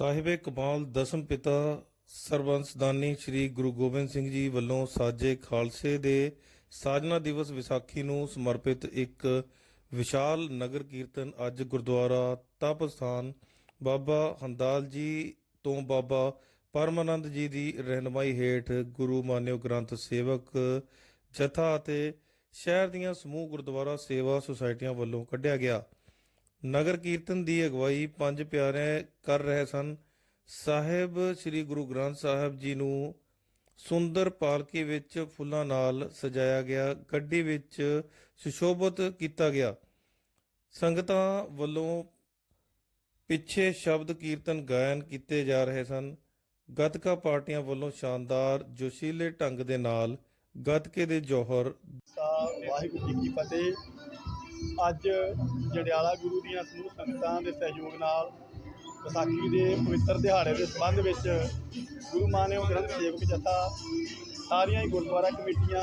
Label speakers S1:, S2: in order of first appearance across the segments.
S1: ਸਾਹਿਬੇ ਕਮਾਲ ਦਸਮ ਪਿਤਾ ਸਰਬੰਸਦਾਨੀ ਸ੍ਰੀ ਗੁਰੂ ਗੋਬਿੰਦ ਸਿੰਘ ਜੀ ਵੱਲੋਂ ਸਾਜੇ ਖਾਲਸੇ ਦੇ ਸਾਜਨਾ ਦਿਵਸ ਵਿਸਾਖੀ ਨੂੰ ਸਮਰਪਿਤ ਇੱਕ ਵਿਸ਼ਾਲ ਨਗਰ ਕੀਰਤਨ ਅੱਜ ਗੁਰਦੁਆਰਾ ਤਪ ਸਥਾਨ ਬਾਬਾ ਹੰਦਾਲ ਜੀ ਤੋਂ ਬਾਬਾ ਪਰਮਾਨੰਦ ਜੀ ਦੀ ਰਹਿਨਮਾਈ ਹੇਠ ਗੁਰੂ ਮਾਨਿਓ ਗ੍ਰੰਥ ਸੇਵਕ ਜਥਾ ਅਤੇ ਸ਼ਹਿਰ ਦੀਆਂ ਸਮੂਹ ਗੁਰਦੁਆਰਾ ਸੇਵਾ ਸੁਸਾਇਟੀਆਂ ਵੱਲੋਂ ਕੱਢਿਆ ਗਿਆ। ਨਗਰ ਕੀਰਤਨ ਦੀ ਅਗਵਾਈ ਪੰਜ ਪਿਆਰੇ ਕਰ ਰਹੇ ਸਨ। ਸਾਹਿਬ, ਸ੍ਰੀ ਗੁਰੂ ਗ੍ਰੰਥ ਸਾਹਿਬ ਜੀ ਨੂੰ ਸੁੰਦਰ ਪਾਲਕੀ ਵਿੱਚ ਫੁੱਲਾਂ ਨਾਲ ਸਜਾਇਆ ਗਿਆ, ਗੱਡੀ ਵਿੱਚ ਸੁਸ਼ੋਭਿਤ ਕੀਤਾ ਗਿਆ। ਸੰਗਤਾਂ ਵੱਲੋਂ ਪਿੱਛੇ ਸ਼ਬਦ ਕੀਰਤਨ ਗਾਇਨ ਕੀਤੇ ਜਾ ਰਹੇ ਸਨ। ਗੱਤਕਾ ਪਾਰਟੀਆਂ ਵੱਲੋਂ ਸ਼ਾਨਦਾਰ ਜੋਸ਼ੀਲੇ ਢੰਗ ਦੇ ਨਾਲ ਗੱਤਕੇ ਦੇ ਜੋਹਰ
S2: ਵਾਹਿਗੁਰੂ ਜੀ ਕੀ ਫਤਿਹ। ਅੱਜ ਜੜਿਆਲਾ ਗੁਰੂ ਦੀਆਂ ਸਮੂਹ ਸੰਗਤਾਂ ਦੇ ਸਹਿਯੋਗ ਨਾਲ ਵਿਸਾਖੀ ਦੇ ਪਵਿੱਤਰ ਦਿਹਾੜੇ ਦੇ ਸੰਬੰਧ ਵਿੱਚ ਗੁਰੂ ਮਾਨਿਓ ਗ੍ਰੰਥ ਸੇਵਕ ਜਥਾ, ਸਾਰੀਆਂ ਹੀ ਗੁਰਦੁਆਰਾ ਕਮੇਟੀਆਂ,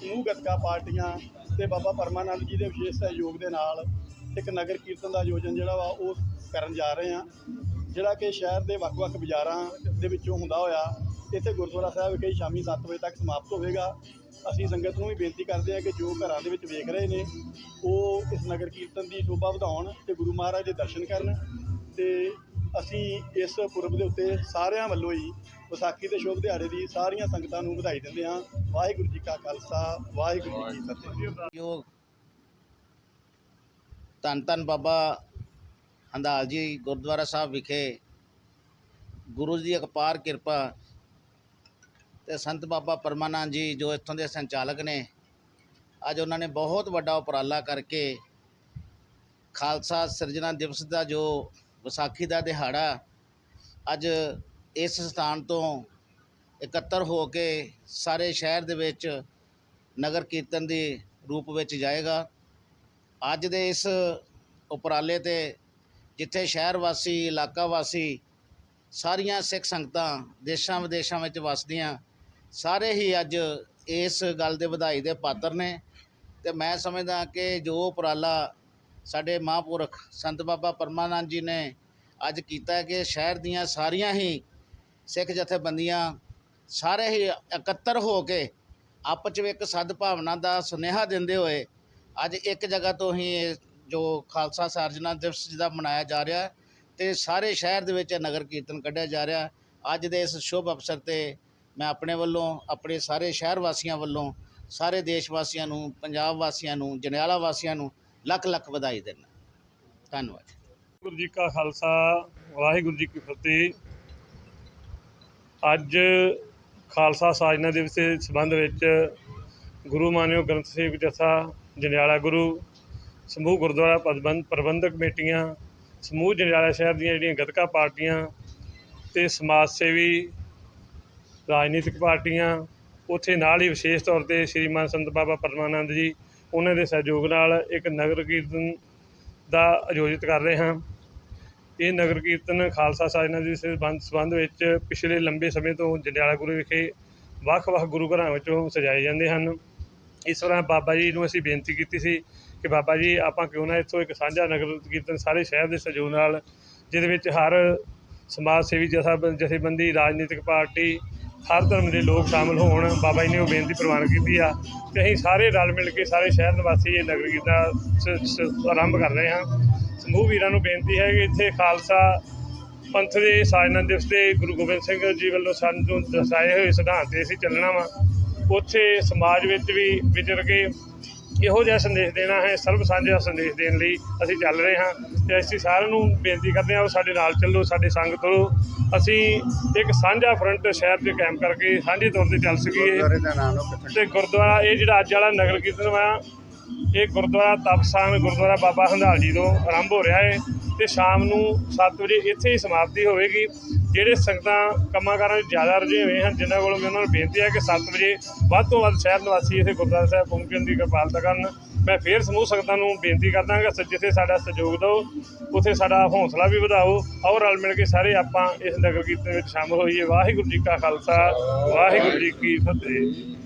S2: ਸਮੂਹ ਗੱਤਕਾ ਪਾਰਟੀਆਂ ਤੇ ਬਾਬਾ ਪਰਮਾਨੰਦ ਜੀ ਦੇ ਵਿਸ਼ੇਸ਼ ਸਹਿਯੋਗ ਦੇ ਨਾਲ ਇੱਕ ਨਗਰ ਕੀਰਤਨ ਦਾ ਆਯੋਜਨ ਜਿਹੜਾ ਵਾ ਉਹ ਕਰਨ ਜਾ ਰਹੇ ਹਾਂ। ਜਿਹੜਾ ਕਿ ਸ਼ਹਿਰ ਦੇ ਵੱਖ-ਵੱਖ ਬਾਜ਼ਾਰਾਂ ਦੇ ਵਿੱਚੋਂ ਹੁੰਦਾ ਹੋਇਆ, ਇੱਥੇ ਗੁਰਦੁਆਰਾ ਸਾਹਿਬ ਵਿਖੇ ਸ਼ਾਮੀ 7 ਵਜੇ ਤੱਕ ਸਮਾਪਤ ਹੋਵੇਗਾ। ਅਸੀਂ ਸੰਗਤ ਨੂੰ ਵੀ ਬੇਨਤੀ ਕਰਦੇ ਹਾਂ ਕਿ ਜੋ ਘਰਾਂ ਦੇ ਵਿੱਚ ਵੇਖ ਰਹੇ ਨੇ, ਉਹ ਇਸ ਨਗਰ ਕੀਰਤਨ ਦੀ ਸ਼ੋਭਾ ਵਧਾਉਣ ਤੇ ਗੁਰੂ ਮਹਾਰਾਜ ਦੇ ਦਰਸ਼ਨ ਕਰਨ ਤੇ ਅਸੀਂ ਇਸ ਪੁਰਬ ਦੇ ਉੱਤੇ ਸਾਰਿਆਂ ਵੱਲੋਂ ਹੀ ਵਿਸਾਖੀ ਦੇ ਸ਼ੁਭ ਦਿਹਾੜੇ ਦੀ ਸਾਰੀਆਂ ਸੰਗਤਾਂ ਨੂੰ ਵਧਾਈ ਦਿੰਦੇ ਹਾਂ। ਵਾਹਿਗੁਰੂ ਜੀ ਕਾ ਖਾਲਸਾ, ਵਾਹਿਗੁਰੂ ਜੀ ਕੀ ਫਤਿਹ।
S3: ਧੰਨ ਧੰਨ ਬਾਬਾ ਹੰਦਾਲ ਜੀ ਗੁਰਦੁਆਰਾ ਸਾਹਿਬ ਵਿਖੇ ਗੁਰੂ ਜੀ ਦੀ ਅਪਾਰ ਕਿਰਪਾ ਤੇ ਸੰਤ ਬਾਬਾ ਪਰਮਾਨੰਦ ਜੀ ਜੋ ਇੱਥੋਂ ਦੇ ਸੰਚਾਲਕ ਨੇ, ਅੱਜ ਉਹਨਾਂ ਨੇ ਬਹੁਤ ਵੱਡਾ ਉਪਰਾਲਾ ਕਰਕੇ ਖਾਲਸਾ ਸਿਰਜਣਾ ਦਿਵਸ ਦਾ ਜੋ ਵਿਸਾਖੀ ਦਾ ਦਿਹਾੜਾ ਅੱਜ ਇਸ ਸਥਾਨ ਤੋਂ ਇਕੱਤਰ ਹੋ ਕੇ ਸਾਰੇ ਸ਼ਹਿਰ ਦੇ ਵਿੱਚ ਨਗਰ ਕੀਰਤਨ ਦੇ ਰੂਪ ਵਿੱਚ ਜਾਏਗਾ। ਅੱਜ ਦੇ ਇਸ ਉਪਰਾਲੇ ਤੇ ਜਿੱਥੇ ਸ਼ਹਿਰ ਵਾਸੀ, ਇਲਾਕਾ ਵਾਸੀ ਸਾਰੀਆਂ ਸਿੱਖ ਸੰਗਤਾਂ ਦੇਸ਼ਾਂ ਵਿਦੇਸ਼ਾਂ ਵਿੱਚ ਵਸਦੀਆਂ, ਸਾਰੇ ਹੀ ਅੱਜ ਇਸ ਗੱਲ ਦੇ ਵਧਾਈ ਦੇ ਪਾਤਰ ਨੇ। ਤੇ ਮੈਂ ਸਮਝਦਾ ਕਿ ਜੋ ਉਪਰਾਲਾ ਸਾਡੇ ਮਹਾਂਪੁਰਖ ਸੰਤ ਬਾਬਾ ਪਰਮਾਨੰਦ ਜੀ ਨੇ ਅੱਜ ਕੀਤਾ ਕਿ ਸ਼ਹਿਰ ਦੀਆਂ ਸਾਰੀਆਂ ਹੀ ਸਿੱਖ ਜਥੇਬੰਦੀਆਂ ਸਾਰੇ ਹੀ ਇਕੱਤਰ ਹੋ ਕੇ ਆਪਸ ਵਿੱਚ ਇੱਕ ਸਦਭਾਵਨਾ ਦਾ ਸੁਨੇਹਾ ਦਿੰਦੇ ਹੋਏ ਅੱਜ ਇੱਕ ਜਗ੍ਹਾ ਤੋਂ ਹੀ ਇਹ ਜੋ ਖਾਲਸਾ ਸਾਰਜਨਾ ਦਿਵਸ ਜਿਹਦਾ ਮਨਾਇਆ ਜਾ ਰਿਹਾ ਹੈ ਤੇ ਸਾਰੇ ਸ਼ਹਿਰ ਦੇ ਵਿੱਚ ਨਗਰ ਕੀਰਤਨ ਕੱਢਿਆ ਜਾ ਰਿਹਾ ਅੱਜ ਦੇ ਇਸ ਸ਼ੁਭ ਅਵਸਰ ਤੇ ਮੈਂ ਆਪਣੇ ਵੱਲੋਂ, ਆਪਣੇ ਸਾਰੇ ਸ਼ਹਿਰ ਵਾਸੀਆਂ ਵੱਲੋਂ, ਸਾਰੇ ਦੇਸ਼ ਵਾਸੀਆਂ ਨੂੰ, ਪੰਜਾਬ ਵਾਸੀਆਂ ਨੂੰ ਜਨਿਆਲਾ ਵਾਸੀਆਂ ਨੂੰ ਲੱਖ ਲੱਖ ਵਧਾਈ ਦਿੰਦਾ ਧੰਨਵਾਦ।
S4: ਵਾਹਿਗੁਰੂ ਜੀ ਕਾ ਖਾਲਸਾ, ਵਾਹਿਗੁਰੂ ਜੀ ਕੀ ਫਤਿਹ। ਅੱਜ ਖਾਲਸਾ ਸਾਜਨਾ ਦਿਵਸ ਦੇ ਸੰਬੰਧ ਵਿੱਚ ਗੁਰੂ ਮਾਨਿਓ ਗ੍ਰੰਥ ਸਾਹਿਬ ਜਥਾ ਜਨਿਆਲਾ ਗੁਰੂ ਸਮੂਹ ਗੁਰਦੁਆਰਾ ਪ੍ਰਬੰਧ ਪ੍ਰਬੰਧਕ ਕਮੇਟੀਆਂ ਸਮੂਹ ਜੰਡਿਆਲਾ ਸ਼ਹਿਰ ਦੀਆਂ ਜਿਹੜੀਆਂ ਗਤਕਾ ਪਾਰਟੀਆਂ ਤੇ ਸਮਾਜ ਸੇਵੀ, ਰਾਜਨੀਤਿਕ ਪਾਰਟੀਆਂ, ਉੱਥੇ ਨਾਲ ਹੀ ਵਿਸ਼ੇਸ਼ ਤੌਰ ਤੇ ਸ਼੍ਰੀਮਾਨ ਸੰਤ ਬਾਬਾ ਪਰਮਾਨੰਦ ਜੀ, ਉਹਨਾਂ ਦੇ ਸਹਿਯੋਗ ਨਾਲ ਇੱਕ ਨਗਰ ਕੀਰਤਨ ਦਾ ਆਯੋਜਿਤ ਕਰ ਰਹੇ ਹਾਂ। ਇਹ ਨਗਰ ਕੀਰਤਨ ਖਾਲਸਾ ਸਾਜਨਾ ਦੇ ਸੰਬੰਧ ਸੰਬੰਧ ਵਿੱਚ ਪਿਛਲੇ ਲੰਬੇ ਸਮੇਂ ਤੋਂ ਜੰਡਿਆਲਾ ਗੁਰੂ ਵਿਖੇ ਵੱਖ-ਵੱਖ ਗੁਰੂ ਘਰਾਂ ਵਿੱਚੋਂ ਸਜਾਏ ਜਾਂਦੇ ਹਨ। ਇਸ ਤਰ੍ਹਾਂ ਬਾਬਾ ਜੀ ਨੂੰ ਅਸੀਂ ਬੇਨਤੀ ਕੀਤੀ ਸੀ ਕਿ ਬਾਬਾ ਜੀ, ਆਪਾਂ ਕਿਉਂ ਨਾ ਇੱਥੋਂ ਇੱਕ ਸਾਂਝਾ ਨਗਰ ਕੀਰਤਨ ਸਾਰੇ ਸ਼ਹਿਰ ਦੇ ਸਹਿਯੋਗ ਨਾਲ, ਜਿਹਦੇ ਵਿੱਚ ਹਰ ਸਮਾਜ ਸੇਵੀ ਜਥਾ ਜਥੇਬੰਦੀ, ਰਾਜਨੀਤਿਕ ਪਾਰਟੀ, ਹਰ ਧਰਮ ਦੇ ਲੋਕ ਸ਼ਾਮਲ ਹੋਣ। ਬਾਬਾ ਜੀ ਨੇ ਉਹ ਬੇਨਤੀ ਪ੍ਰਵਾਨ ਕੀਤੀ ਆ ਤੇ ਅਸੀਂ ਸਾਰੇ ਰਲ ਮਿਲ ਕੇ ਸਾਰੇ ਸ਼ਹਿਰ ਨਿਵਾਸੀ ਇਹ ਨਗਰ ਕੀਰਤਨ ਸ- ਆਰੰਭ ਕਰ ਰਹੇ ਹਾਂ। ਸਮੂਹ ਵੀਰਾਂ ਨੂੰ ਬੇਨਤੀ ਹੈ ਕਿ ਇੱਥੇ ਖਾਲਸਾ ਪੰਥ ਦੇ ਸਾਜਨਾ ਦਿਵਸ ਤੇ ਗੁਰੂ ਗੋਬਿੰਦ ਸਿੰਘ ਜੀ ਵੱਲੋਂ ਸਾਨੂੰ ਦਰਸਾਏ ਹੋਏ ਸਿਧਾਂਤ ਤੇ ਅਸੀਂ ਚੱਲਣਾ ਵਾ, ਉੱਥੇ ਸਮਾਜ ਵਿੱਚ ਵੀ ਵਿਚਰ ਕੇ ਇਹੋ ਜਿਹਾ ਸੰਦੇਸ਼ ਦੇਣਾ ਹੈ ਸਰਬ ਸਾਂਝਾ ਸੰਦੇਸ਼ ਦੇਣ ਲਈ ਅਸੀਂ ਚੱਲ ਰਹੇ ਹਾਂ ਤੇ ਅਸੀਂ ਸਾਰਿਆਂ ਨੂੰ ਬੇਨਤੀ ਕਰਦੇ ਹਾਂ ਉਹ ਸਾਡੇ ਨਾਲ ਚੱਲੋ ਸਾਡੇ ਸੰਗ ਤੋਂ। ਅਸੀਂ ਇੱਕ ਸਾਂਝਾ ਫਰੰਟ ਸ਼ਹਿਰ 'ਚ ਕੈਂਪ ਕਰਕੇ ਸਾਂਝੇ ਤੌਰ ਤੇ ਚੱਲ ਸਕੀਏ। ਤੇ ਗੁਰਦੁਆਰਾ ਇਹ ਜਿਹੜਾ ਅੱਜ ਵਾਲਾ ਨਗਰ ਕੀਰਤਨ ਵਾ ਇਹ ਗੁਰਦੁਆਰਾ ਤਪਸਾਨ ਗੁਰਦੁਆਰਾ ਬਾਬਾ ਹੰਦਾਲ ਜੀ ਤੋਂ ਆਰੰਭ ਹੋ ਰਿਹਾ ਹੈ ਤੇ ਸ਼ਾਮ ਨੂੰ 7 ਵਜੇ ਇੱਥੇ ਹੀ ਸਮਾਪਤੀ ਹੋਵੇਗੀ। ਜਿਹੜੇ ਸੰਗਤਾਂ ਕੰਮਾਂ ਕਾਰਾਂ ਵਿੱਚ ਜ਼ਿਆਦਾ ਰੁਝੇ ਹੋਏ ਹਨ, ਜਿਨ੍ਹਾਂ ਕੋਲੋਂ ਮੈਂ ਉਹਨਾਂ ਨੂੰ ਬੇਨਤੀ ਹੈ ਕਿ 7 ਵਜੇ ਵੱਧ ਤੋਂ ਵੱਧ ਸ਼ਹਿਰ ਨਿਵਾਸੀ ਇੱਥੇ ਗੁਰਦੁਆਰਾ ਸਾਹਿਬ ਪਹੁੰਚਣ ਦੀ ਕਿਰਪਾਲਤਾ ਕਰਨ। ਮੈਂ ਫੇਰ ਸਮੂਹ ਸੰਗਤਾਂ ਨੂੰ ਬੇਨਤੀ ਕਰਦਾ ਕਿ ਜਿੱਥੇ ਸਾਡਾ ਸਹਿਯੋਗ ਦਿਓ, ਉੱਥੇ ਸਾਡਾ ਹੌਸਲਾ ਵੀ ਵਧਾਓ ਔਰ ਰਲ ਮਿਲ ਕੇ ਸਾਰੇ ਆਪਾਂ ਇਸ ਨਗਰ ਕੀਰਤਨ ਵਿੱਚ ਸ਼ਾਮਲ ਹੋਈਏ। ਵਾਹਿਗੁਰੂ ਜੀ ਕਾ ਖਾਲਸਾ, ਵਾਹਿਗੁਰੂ ਜੀ ਕੀ ਫਤਿਹ।